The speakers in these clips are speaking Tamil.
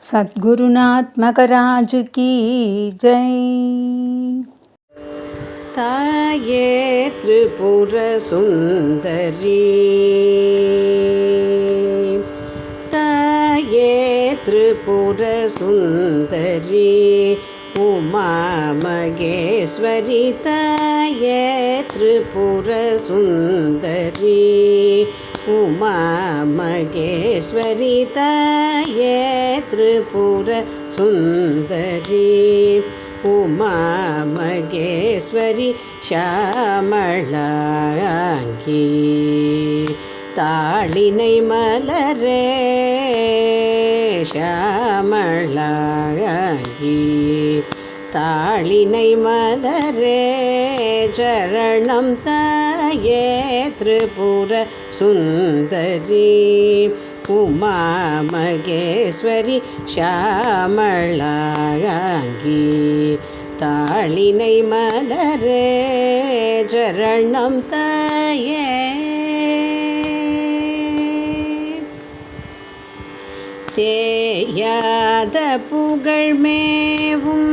सद्गुरुनात्मकराजकी जय। ताये त्रिपुरसुन्दरी। ताये त्रिपुरसुन्दरी। उमा मघेश्वरी तये त्रिपुरसुन्दरि। உமா மகேஸ்வரி தாயே திரிபுர சுந்தரி. உமா மகேஸ்வரி ஷாமளாங்கி. தாளினை மலரே ஷாமளாங்கி. தாளினை மலரே சரணம் தாயே திரிபுர சுந்தரி உமா மகேஸ்வரி ஷாமளாங்கி தாளினை மலரே சரணம் தாயே தேயாத புகழ் மேவும்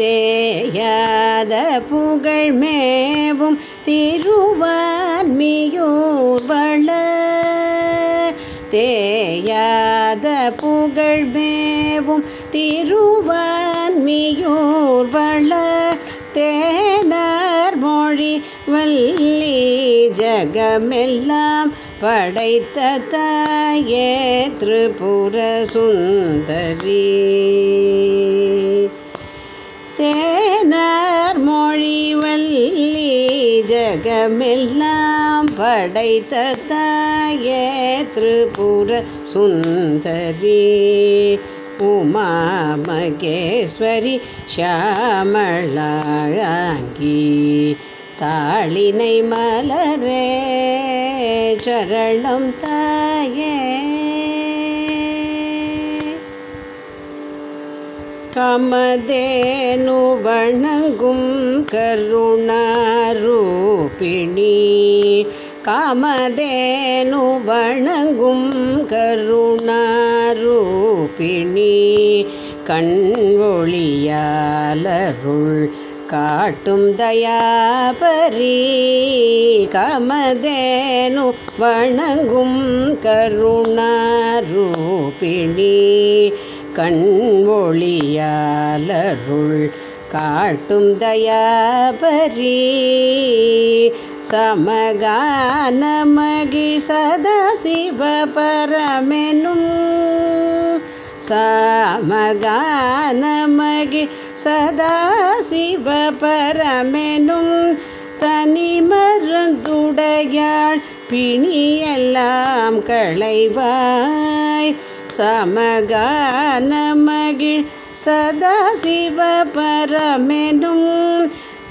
தேயாத புகழ் மேவும் திருவான்மியூர் வள. தேயாத புகழ் மேவும் திருவான்மியூர் வள. தேனார் மொழி வள்ளி ஜகமெல்லாம் படைத்த தாயே திரிபுர சுந்தரி தேனர் மொழி ஜகமெல்லாம் படைத்த தாயே திரிபுர சுந்தரி. உமா மகேஸ்வரி ஷாமளாங்கி தாளினை மலரே சரணம் தாயே. கமதேனு வணங்கும் கருணாரூபிணி. காமதேனு வணங்கும் கருணாரூபிணி. கண் காட்டும் தயாபரி. கமதேனு வணங்கும் கருணாரூபிணி. கண் ஒளியாலருள் காட்டும் தயாபரி. சமகான மகிழ் சதாசிவ பரமெனும். சமகான மகிழ் சதாசிவ பரமெனும். தனி மருந்துடையாள் பிணியெல்லாம் களைவாய். சமகான மகிழ் சதாசிவ பரமெனும்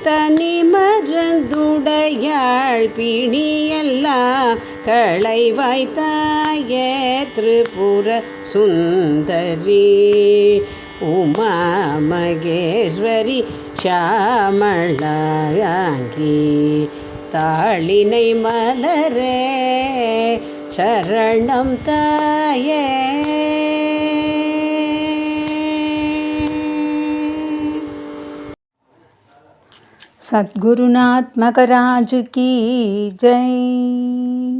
தனி மருந்துடையாள் பிணியெல்லாம் களைவாய் தாயே திரிபுர சுந்தரி உமா மகேஸ்வரி ஷாமளாங்கி தாளினை மலரே रणं तये। सद्गुरुनात्मकराजकी जय।